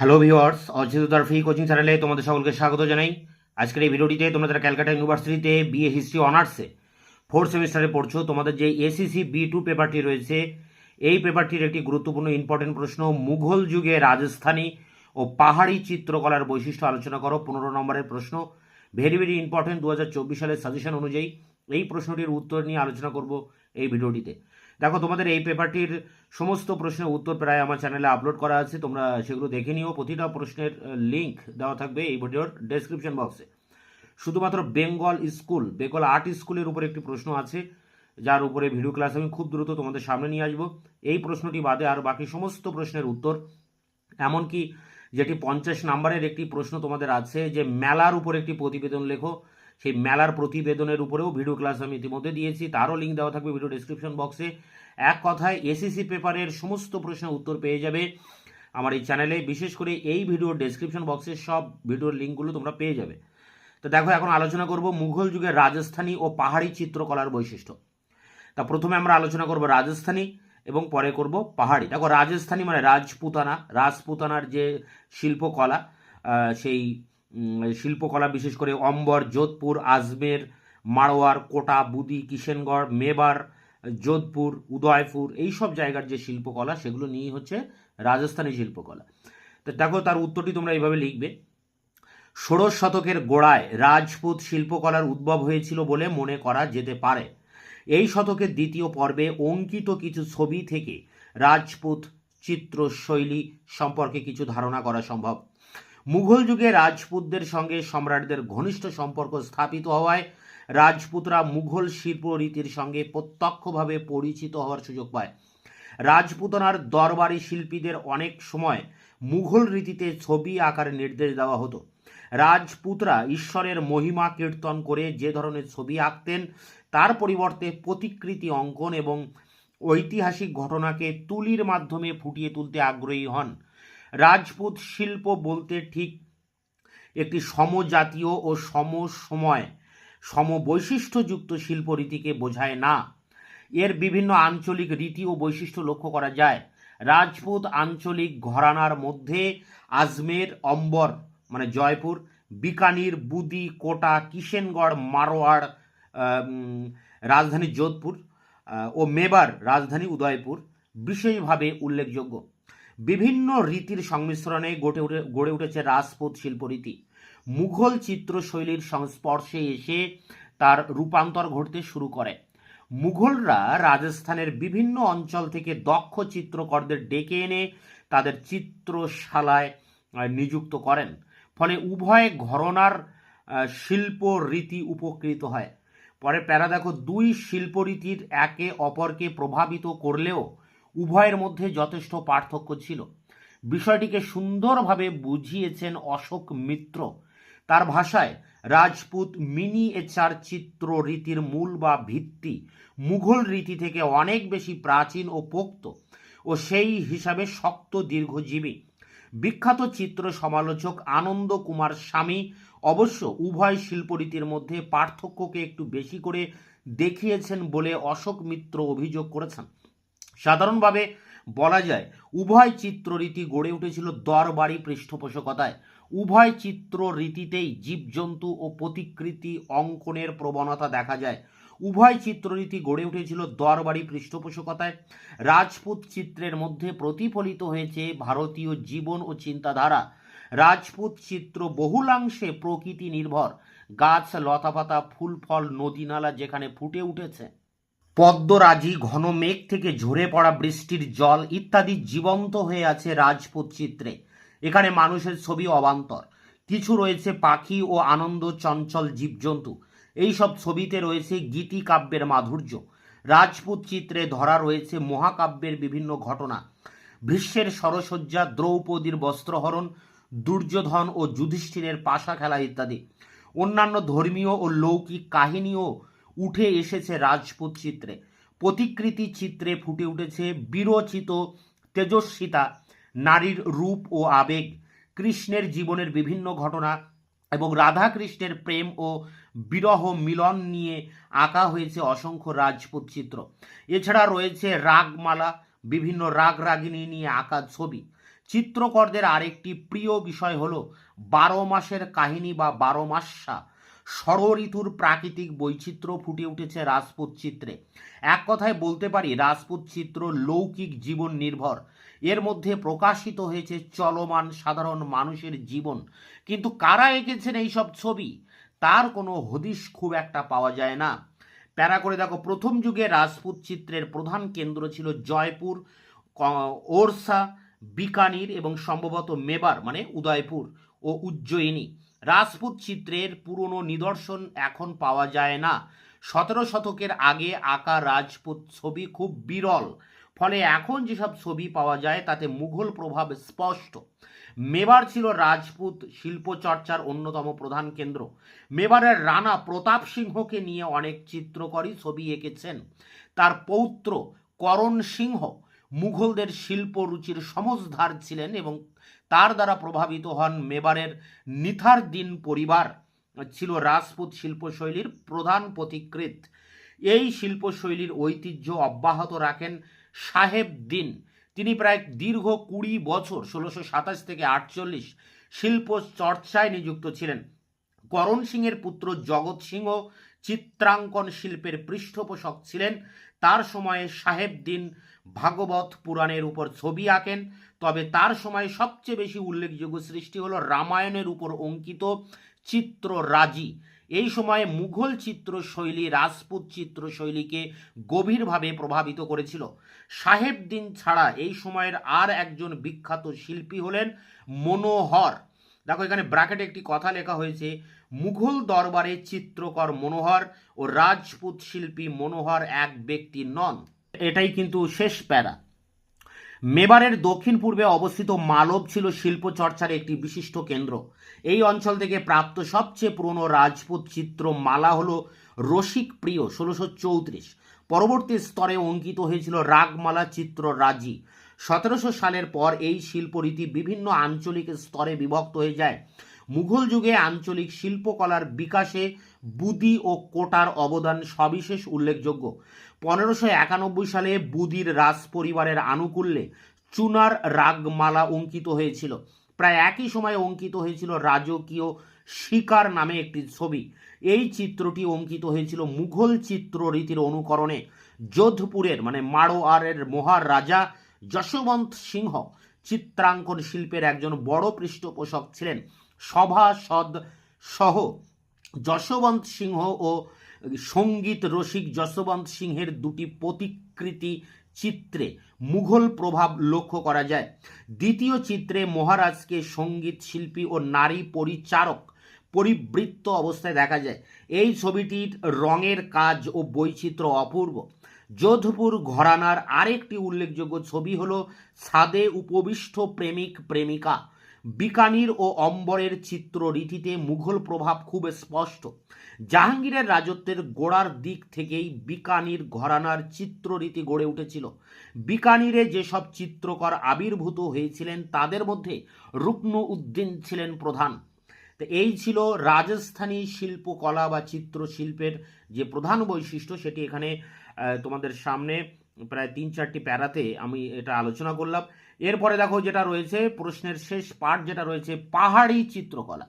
Hello viewers Ajit দারফি coaching চ্যানেলে তোমাদের সকলকে স্বাগত জানাই। আজকের এই ভিডিওটিতে তোমরা যারা ক্যালকাটা ইউনিভার্সিটিতে বিএ হিস্ট্রি অনার্সে ফোর্থ সেমিস্টারে পড়ছো, তোমাদের যে এসিসি বি টু পেপারটি রয়েছে, এই পেপারটির একটি গুরুত্বপূর্ণ ইম্পর্টেন্ট প্রশ্ন, মুঘল যুগে রাজস্থানী ও পাহাড়ি চিত্রকলার বৈশিষ্ট্য আলোচনা করো, পনেরো নম্বরের প্রশ্ন। ভেরি ভেরি ইম্পর্টেন্ট দু হাজার চব্বিশ সালের সাজেশন অনুযায়ী এই প্রশ্নটির উত্তর নিয়ে আলোচনা করব এই ভিডিওটিতে দেখো, তোমাদের এই পেপারটির সমস্ত প্রশ্নের উত্তর প্রায় আমার চ্যানেলে আপলোড করা আছে। তোমরা সেগুলো দেখে নিও। প্রতিটা প্রশ্নের লিঙ্ক দেওয়া থাকবে এই ভিডিওর ডেসক্রিপশন বক্সে শুধুমাত্র বেঙ্গল স্কুল বেঙ্গল আর্ট স্কুলের উপর একটি প্রশ্ন আছে, যার উপরে ভিডিও ক্লাস আমি খুব দ্রুত তোমাদের সামনে নিয়ে আসব। এই প্রশ্নটি বাদে আর বাকি সমস্ত প্রশ্নের উত্তর, এমনকি যেটি পঞ্চাশ নাম্বারের একটি প্রশ্ন তোমাদের আছে, যে মেলার উপর একটি প্রতিবেদন লেখো। সেই মেলার প্রতিবেদনের উপরেও ভিডিও ক্লাস আমি ইতিমধ্যে দিয়েছি, তারও লিঙ্ক দেওয়া থাকবে ভিডিও ডিসক্রিপশন বক্সে এক কথায় এসিসি পেপারের সমস্ত প্রশ্নের উত্তর পেয়ে যাবে আমার এই চ্যানেলে বিশেষ করে এই ভিডিওর ডেসক্রিপশন বক্সে সব ভিডিওর লিঙ্কগুলো তোমরা পেয়ে যাবে। তো দেখো, এখন আলোচনা করব মুঘল যুগের রাজস্থানী ও পাহাড়ি চিত্রকলার বৈশিষ্ট্য। তা প্রথমে আমরা আলোচনা করব রাজস্থানী এবং পরে করব পাহাড়ি। দেখো, রাজস্থানী মানে রাজপুতানা, রাজপুতানার যে শিল্পকলা সেই শিল্পকলা বিশেষ করে অম্বর, যোধপুর, আজমের মারোয়ার কোটা, বুদি কিষেনগড় মেবার, যোধপুর, উদয়পুর, এই সব জায়গার যে শিল্পকলা, সেগুলো নিয়েই হচ্ছে রাজস্থানী শিল্পকলা। তো দেখো, তার উত্তরটি তোমরা এইভাবে লিখবে। ষোড়শ শতকের গোড়ায় রাজপুত শিল্পকলার উদ্ভব হয়েছিল বলে মনে করা যেতে পারে। এই শতকের দ্বিতীয় পর্বে অঙ্কিত কিছু ছবি থেকে রাজপুত চিত্রশৈলী সম্পর্কে কিছু ধারণা করা সম্ভব। মুঘল যুগে রাজপুতদের সঙ্গে সম্রাটদের ঘনিষ্ঠ সম্পর্ক স্থাপিত হওয়ায় রাজপুতরা মুঘল শিল্প রীতির সঙ্গে প্রত্যক্ষভাবে পরিচিত হওয়ার সুযোগ পায়। রাজপুতনার দরবারি শিল্পীদের অনেক সময় মুঘল রীতিতে ছবি আকার নির্দেশ দেওয়া হতো। রাজপুতরা ঈশ্বরের মহিমা কীর্তন করে যে ধরনের ছবি আঁকতেন, তার পরিবর্তে প্রতিকৃতি অঙ্কন এবং ঐতিহাসিক ঘটনাকে তুলির মাধ্যমে ফুটিয়ে তুলতে আগ্রহী হন। রাজপুত শিল্প বলতে ঠিক একটি সমজাতীয় ও সম সমসময়, সমবৈশিষ্ট্যযুক্ত শিল্পরীতিকে বোঝায় না। এর বিভিন্ন আঞ্চলিক রীতি ও বৈশিষ্ট্য লক্ষ্য করা যায়। রাজপুত আঞ্চলিক ঘরানার মধ্যে আজমের, অম্বর মানে জয়পুর, বিকানির, বুদি, কোটা, কিষেনগড়, মারোয়াড় রাজধানী যোধপুর ও মেবার, রাজধানী উদয়পুর বিশেষভাবে উল্লেখযোগ্য। বিভিন্ন রীতির সংমিশ্রণে গড়ে উঠে, গড়ে উঠেছে রাজপুত শিল্পরীতি। মুঘল চিত্রশৈলীর সংস্পর্শে এসে তার রূপান্তর ঘটতে শুরু করে। মুঘলরা রাজস্থানের বিভিন্ন অঞ্চল থেকে দক্ষ চিত্রকরদের ডেকে এনে তাদের চিত্রশালায় নিযুক্ত করেন। ফলে উভয় ঘরনার শিল্প রীতি উপকৃত হয়। পরে প্যারা দেখো দুই শিল্পরীতির একে অপরকে প্রভাবিত করলেও উভয়ের মধ্যে যথেষ্ট পার্থক্য ছিল। বিষয়টিকে সুন্দরভাবে বুঝিয়েছেন অশোক মিত্র। তার ভাষায় রাজপুত মিনিয়েচার চিত্র রীতির মূল বা ভিত্তি মুঘল রীতি থেকে অনেক বেশি প্রাচীন ও পোক্ত ও সেই হিসাবে শক্ত দীর্ঘজীবী। বিখ্যাত চিত্র সমালোচক আনন্দ কুমার স্বামী অবশ্য উভয় শিল্পরীতির মধ্যে পার্থক্যকে একটু বেশি করে দেখিয়েছেন বলে অশোক মিত্র অভিযোগ করেছেন। সাধারণভাবে বলা যায়, উভয় চিত্ররীতি গড়ে উঠেছিল দরবারি পৃষ্ঠপোষকতায়। উভয় চিত্র রীতিতেই জীবজন্তু ও প্রতিকৃতি অঙ্কনের প্রবণতা দেখা যায়। উভয় চিত্ররীতি গড়ে উঠেছিল দরবারি পৃষ্ঠপোষকতায়। রাজপুত চিত্রের মধ্যে প্রতিফলিত হয়েছে ভারতীয় জীবন ও চিন্তাধারা। রাজপুত চিত্র বহুলাংশে প্রকৃতি নির্ভর। গাছ, লতাপাতা, ফুল, ফল নদী নালা যেখানে ফুটে উঠেছে। পদ্মরাজি ঘন মেঘ থেকে ঝরে পড়া বৃষ্টির জল ইত্যাদি জীবন্ত হয়ে আছে রাজপুত চিত্রে। এখানে মানুষের ছবি অবান্তর। কিছু রয়েছে পাখি ও আনন্দ চঞ্চল জীবজন্তু। এই সব ছবিতে রয়েছে গীতি কাব্যের মাধুর্য। রাজপুত চিত্রে ধরা রয়েছে মহাকাব্যের বিভিন্ন ঘটনা। ভীষ্মের সরসজ্জা, দ্রৌপদীর বস্ত্রহরণ, দুর্যোধন ও যুধিষ্ঠিরের পাশা খেলা ইত্যাদি। অন্যান্য ধর্মীয় ও লৌকিক কাহিনীও উঠে এসেছে রাজপুত চিত্রে। প্রতিকৃতি চিত্রে ফুটে উঠেছে বিরচিত তেজস্বিতা, নারীর রূপ ও আবেগ, কৃষ্ণের জীবনের বিভিন্ন ঘটনা এবং রাধা কৃষ্ণের প্রেম ও বিরহ মিলন নিয়ে আঁকা হয়েছে অসংখ্য রাজপুত চিত্র। এছাড়া রয়েছে রাগমালা, বিভিন্ন রাগ রাগিনী নিয়ে আঁকা ছবি। চিত্রকরদের আরেকটি প্রিয় বিষয় হলো বারো মাসের কাহিনী বা বারো মাসা। ষড়ঋতুর প্রাকৃতিক বৈচিত্র্য ফুটে উঠেছে রাজপুত চিত্রে। এক কথায় বলতে পারি, রাজপুত চিত্র লৌকিক জীবন নির্ভর। এর মধ্যে প্রকাশিত হয়েছে চলমান সাধারণ মানুষের জীবন। কিন্তু কারা এঁকেছেন এইসব ছবি? তার কোনো হদিশ খুব একটা পাওয়া যায় না। প্যারা করে দেখো, প্রথম যুগে রাজপুত চিত্রের প্রধান কেন্দ্র ছিল জয়পুর ওরসা, বিকানির এবং সম্ভবত মেবার মানে উদয়পুর ও উজ্জয়িনী। রাজপুত চিত্রের পুরনো নিদর্শন এখন পাওয়া যায় না। সতেরো শতকের আগে আঁকা রাজপুত ছবি খুব বিরল। ফলে এখন যেসব ছবি পাওয়া যায়, তাতে মুঘল প্রভাব স্পষ্ট। মেবার ছিল রাজপুত শিল্পচর্চার অন্যতম প্রধান কেন্দ্র। মেবারের রানা প্রতাপ সিংহকে নিয়ে অনেক চিত্রকরই ছবি এঁকেছেন। তার পৌত্র করণ সিংহ মুঘলদের শিল্প রুচির সমজধার ছিলেন এবং তার দ্বারা প্রভাবিত হন মেবারের নিথার দিন পরিবার, ছিল রাজপুত শিল্পশৈলীর প্রধান পথিকৃৎ। এই শিল্পশৈলীর ঐতিহ্য অব্যাহত রাখেন সাহেব দিন। তিনি প্রায় দীর্ঘ কুড়ি বছর, ষোলোশো সাতাশ থেকে আটচল্লিশ, শিল্প চর্চায় নিযুক্ত ছিলেন। করণ সিংয়ের পুত্র জগৎ সিংহ চিত্রাঙ্কন শিল্পের পৃষ্ঠপোষক ছিলেন। তার সময়ে সাহেব দিন ভাগবত পুরাণের উপর ছবি আঁকেন। তবে তার সময়ে সবচেয়ে বেশি উল্লেখযোগ্য সৃষ্টি হলো রামায়ণের উপর অঙ্কিত চিত্র রাজি এই সময়ে মুঘল চিত্রশৈলী রাজপুত চিত্রশৈলীকে গভীরভাবে প্রভাবিত করেছিল। সাহেব দিন ছাড়া এই সময়ের আর একজন বিখ্যাত শিল্পী হলেন মনোহর। দেখো, এখানে ব্র্যাকেটে একটি কথা লেখা হয়েছে, মুঘল দরবারে চিত্রকর মনোহর ও রাজপুত শিল্পী মনোহর এক ব্যক্তি নন। এটাই কিন্তু শেষ প্যারা। মেবারের দক্ষিণ পূর্বে অবস্থিত মালব ছিল শিল্প চর্চার একটি বিশিষ্ট কেন্দ্র। এই অঞ্চল থেকে প্রাপ্ত সবচেয়ে পুরনো রাজপুত চিত্র মালা হলো রসিক প্রিয়, ষোলোশো চৌত্রিশ। পরবর্তী স্তরে অঙ্কিত হয়েছিল রাগমালা চিত্র রাজি। সতেরোশো সালের পর এই শিল্পরীতি বিভিন্ন আঞ্চলিক স্তরে বিভক্ত হয়ে যায়। মুঘল যুগে আঞ্চলিক শিল্পকলার বিকাশে বুদি ও কোটার অবদান সবিশেষ উল্লেখযোগ্য। পনেরোশো একানব্বই সালে বুদির রাজ পরিবারের আনুকূল্যে চুনার রাগমালা অঙ্কিত হয়েছিল। প্রায় একই সময়ে অঙ্কিত হয়েছিল রাজকীয় শিকার নামে একটি ছবি। এই চিত্রটি অঙ্কিত হয়েছিল মুঘল চিত্ররীতির অনুকরণে। যোধপুরের মানে মাড়োয়ারের মহারাজা যশবন্ত সিংহ চিত্রাঙ্কন শিল্পের একজন বড় পৃষ্ঠপোষক ছিলেন সভাসদ সহ যশবন্ত সিংহ ও সংগীত রসিক যশবন্ত সিংহের দুটি প্রতিকৃতি চিত্রে মুঘল প্রভাব লক্ষ্য করা যায়। দ্বিতীয় চিত্রে মহারাজকে সংগীত শিল্পী ও নারী পরিচারক পরিবৃত্ত অবস্থায় দেখা যায়। এই ছবিটির রঙের কাজ ও বৈচিত্র্য অপূর্ব। যোধপুর ঘরানার আরেকটি উল্লেখযোগ্য ছবি হল সাদে উপবিষ্ট প্রেমিক প্রেমিকা। বিকানির ও অম্বরের চিত্র রীতিতে মুঘল প্রভাব খুব স্পষ্ট। জাহাঙ্গীরের রাজত্বের গোড়ার দিক থেকেই বিকানির ঘরানার চিত্ররীতি গড়ে উঠেছিল। বিকানিরে যেসব চিত্রকর আবির্ভূত হয়েছিলেন, তাদের মধ্যে রুকন উদ্দিন ছিলেন প্রধান। তো এই ছিল রাজস্থানী শিল্পকলা বা চিত্রশিল্পের যে প্রধান বৈশিষ্ট্য, সেটি এখানে তোমাদের সামনে প্রায় তিন চারটি প্যারাতে আমি এটা আলোচনা করলাম। এরপরে দেখো যেটা রয়েছে, প্রশ্নের শেষ পার্ট যেটা রয়েছে, পাহাড়ি চিত্রকলা।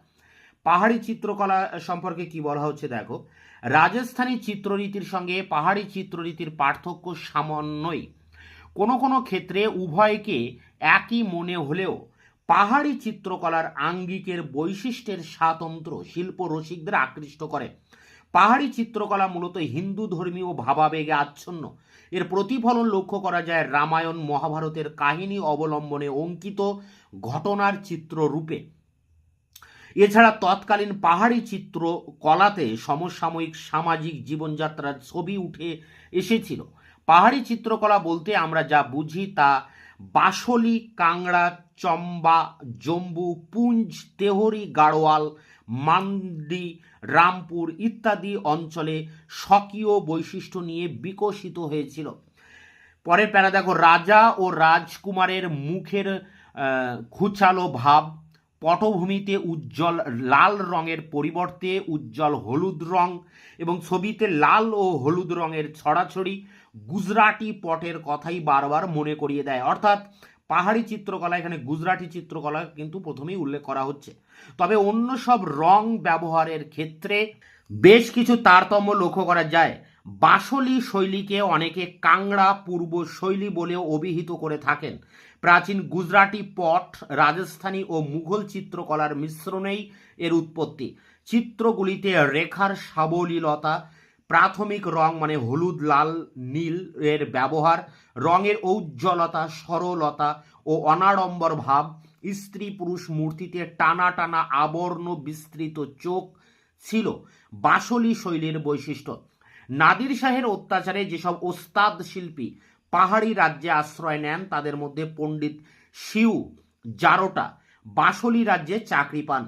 পাহাড়ি চিত্রকলা সম্পর্কে কি বলা হচ্ছে দেখো, রাজস্থানী চিত্ররীতির সঙ্গে পাহাড়ি চিত্ররীতির পার্থক্য সামান্যই। কোনো কোনো ক্ষেত্রে উভয়কে একই মনে হলেও পাহাড়ি চিত্রকলার আঙ্গিকের বৈশিষ্ট্যের স্বাতন্ত্র শিল্প রসিকদের আকৃষ্ট করে। পাহাড়ি চিত্রকলা মূলত হিন্দু ধর্মীয় ভাবাবেগে আচ্ছন্ন। এর প্রতিফলন লক্ষ্য করা যায় রামায়ণ, মহাভারতের কাহিনী অবলম্বনে অঙ্কিত ঘটনার চিত্ররূপে। এছাড়া তৎকালীন পাহাড়ি চিত্র কলাতে সমসাময়িক সামাজিক জীবনযাত্রার ছবি উঠে এসেছিল। পাহাড়ি চিত্রকলা বলতে আমরা যা বুঝি তা বাসলি, কাংড়া, চম্বা, জম্বু, পুঞ্জ, তেহরি, গাড়োয়াল মান্ডি, রামপুর ইত্যাদি অঞ্চলে স্বকীয় বৈশিষ্ট্য নিয়ে বিকশিত হয়েছিল। পরের প্যারা দেখো, রাজা ও রাজকুমারের মুখের খুচালো ভাব। পটভূমিতে উজ্জ্বল লাল রঙের পরিবর্তে উজ্জ্বল হলুদ রং এবং ছবিতে লাল ও হলুদ রঙের ছড়াছড়ি গুজরাটি পটের কথাই বারবার মনে করিয়ে দেয়। অর্থাৎ পাহাড়ি চিত্রকলা, এখানে গুজরাটি চিত্রকলা কিন্তু প্রথমেই উল্লেখ করা হচ্ছে। তবে অন্য সব রং ব্যবহারের ক্ষেত্রে বেশ কিছু তারতম্য লক্ষ্য করা যায়। বাসলি শৈলীকে অনেকে কাংড়া পূর্ব শৈলী বলেও অভিহিত করে থাকেন। প্রাচীন গুজরাটি পট, রাজস্থানী ও মুঘল চিত্রকলার মিশ্রণেই এর উৎপত্তি। চিত্রগুলিতে রেখার সাবলীলতা প্রাথমিক রং মানে হলুদ, লাল, নীল এর ব্যবহার। রঙের ঔজ্জ্বলতা, সরলতা ও অনাড়ম্বর ভাব। স্ত্রী পুরুষ মূর্তিতে টানা টানা আবর্ণ বিস্তৃত চোখ ছিল। বাসলি শৈলীর বৈশিষ্ট্য। নাদির শাহের অত্যাচারে যেসব ওস্তাদ শিল্পী পাহাড়ি রাজ্যে আশ্রয় নেন, তাদের মধ্যে পণ্ডিত শিউ জারোটা বাসলি রাজ্যে চাকরি পান।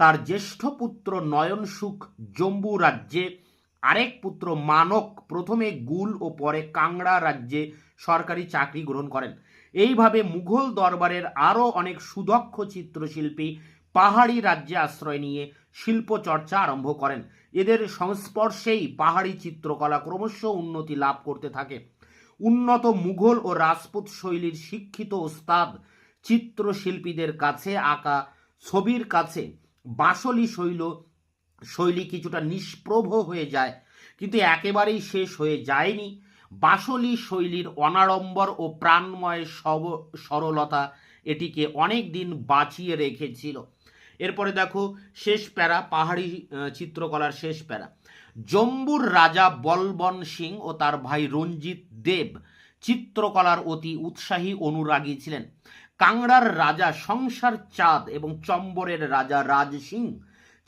তার জ্যেষ্ঠ পুত্র নয়ন সুখ জম্বু রাজ্যে আরেক পুত্র মানক প্রথমে গুল ও পরে কাংড়া রাজ্যে সরকারি চাকরি গ্রহণ করেন। এইভাবে মুঘল দরবারের আরও অনেক সুদক্ষ চিত্রশিল্পী পাহাড়ি রাজ্যে আশ্রয় নিয়ে শিল্প চর্চা আরম্ভ করেন। এদের সংস্পর্শেই পাহাড়ি চিত্রকলা ক্রমশ উন্নতি লাভ করতে থাকে। উন্নত মুঘল ও রাজপুত শৈলীর শিক্ষিত ওস্তাদ চিত্রশিল্পীদের কাছে আঁকা ছবির কাছে বাসলি শৈল শৈলী কিছুটা নিষ্প্রভ হয়ে যায়, কিন্তু একেবারেই শেষ হয়ে যায়নি। বাসলি শৈলীর অনাড়ম্বর ও প্রাণময় সব সরলতা এটিকে অনেক দিন বাঁচিয়ে রেখেছিল। এরপরে দেখো, শেষ প্যারা, পাহাড়ি চিত্রকলার শেষ প্যারা। জম্বুর রাজা বলবন সিং ও তার ভাই রঞ্জিত দেব চিত্রকলার অতি উৎসাহী অনুরাগী ছিলেন। কাংড়ার রাজা সংসার চাঁদ এবং চম্বরের রাজা রাজ সিং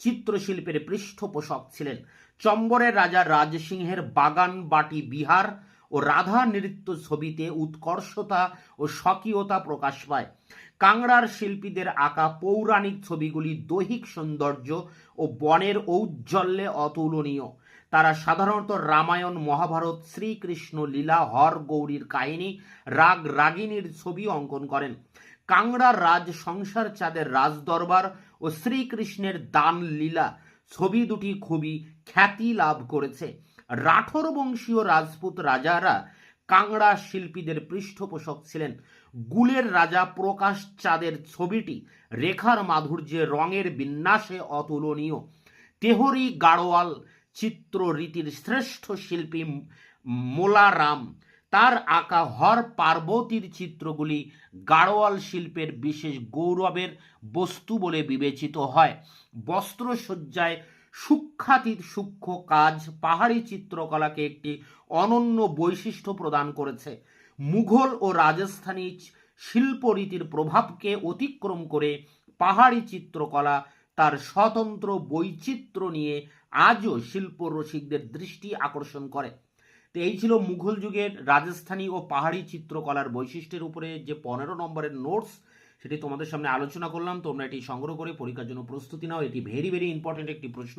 চিত্রশিল্পের পৃষ্ঠপোষক ছিলেন চম্বরের রাজা রাজ সিংহের বাগান বাটি বিহার ও রাধা নৃত্য ছবিতে উৎকর্ষতা ও স্বকীয়তা প্রকাশ পায়। কাংড়ার শিল্পীদের আঁকা পৌরাণিক ছবিগুলি দৈহিক সৌন্দর্য ও বনের ঔজ্জ্বল্যে অতুলনীয়। তারা সাধারণত রামায়ণ, মহাভারত, শ্রীকৃষ্ণ, লীলা, হর, গৌরীর কাহিনী, রাগ, রাগিনীর ছবি অঙ্কন করেন। কাংড়ার রাজ সংসার চাঁদের রাজদরবার ও শ্রীকৃষ্ণের দান লীলা ছবি দুটি খুবই খ্যাতি লাভ করেছে। রাঠোর বংশীয় রাজপুত রাজারা কাংড়া শিল্পীদের পৃষ্ঠপোষক ছিলেন। গুলের রাজা প্রকাশ চাঁদের ছবিটি রেখার মাধুর্যে রঙের বিন্যাসে অতুলনীয়। তেহরি গাড়োয়াল চিত্ররীতির শ্রেষ্ঠ শিল্পী মোলারাম তার আঁকা হর পার্বতীর চিত্রগুলি গাড়োয়াল শিল্পের বিশেষ গৌরবের বস্তু বলে বিবেচিত হয়। বস্ত্রসজ্জায় সূক্ষাতীত সূক্ষ্ম কাজ পাহাড়ি চিত্রকলাকে একটি অনন্য বৈশিষ্ট্য প্রদান করেছে। মুঘল ও রাজস্থানী শিল্পরীতির প্রভাবকে অতিক্রম করে পাহাড়ি চিত্রকলা তার স্বতন্ত্র বৈচিত্র্য নিয়ে আজও শিল্প রসিকদের দৃষ্টি আকর্ষণ করে। তো এই ছিল মুঘল যুগের রাজস্থানী ও পাহাড়ি চিত্রকলার বৈশিষ্ট্যের উপরে যে পনেরো নম্বরের নোটস সেটি তোমাদের সামনে আলোচনা করলাম। তোমরা এটি সংগ্রহ করে পরীক্ষার জন্য প্রস্তুতি নাও। এটি ভেরি ভেরি ইম্পর্টেন্ট একটি প্রশ্ন।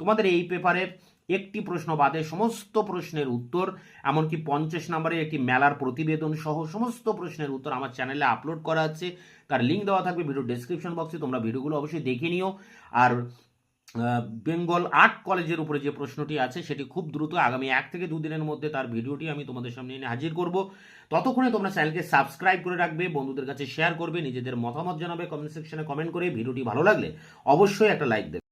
তোমাদের এই পেপারে একটি প্রশ্ন বাদে সমস্ত প্রশ্নের উত্তর, এমনকি পঞ্চাশ নম্বরের একটি মেলার প্রতিবেদন সহ সমস্ত প্রশ্নের উত্তর আমার চ্যানেলে আপলোড করা আছে। তার লিঙ্ক দেওয়া থাকবে ভিডিও ডেসক্রিপশন বক্সে তোমরা ভিডিওগুলো অবশ্যই দেখে নিও। আর বেঙ্গল আর্ট কলেজের উপরে যে প্রশ্নটি আছে, সেটি খুব দ্রুত আগামী এক থেকে দুদিনের মধ্যে তার ভিডিওটি আমি তোমাদের সামনে এনে হাজির করব। ততক্ষণে তোমরা চ্যানেলকে সাবস্ক্রাইব করে রাখবে, বন্ধুদের কাছে শেয়ার করবে, নিজেদের মতামত জানাবে কমেন্ট সেকশনে কমেন্ট করে ভিডিওটি ভালো লাগলে অবশ্যই একটা লাইক দেবে।